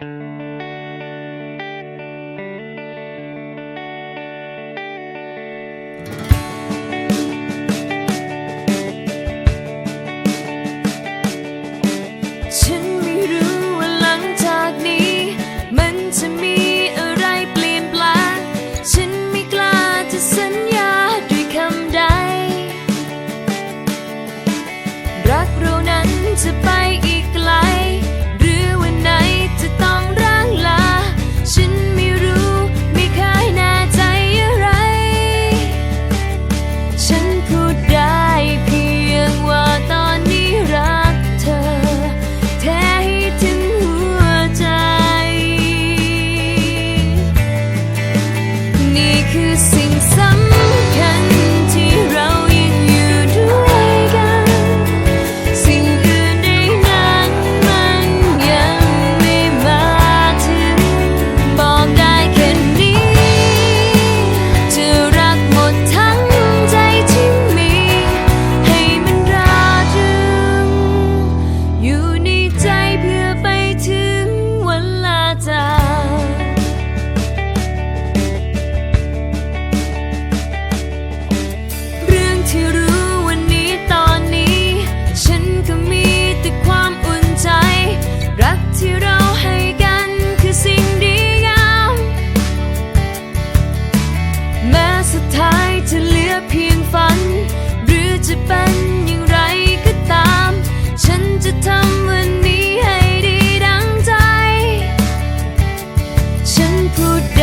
ฉันไม่รู้ว่าหลังจากนี้ มันจะมีอะไรเปลี่ยนแปลง ฉันไม่กล้าจะสัญญาด้วยคำใด รักเรานั้นจะไป 柬埔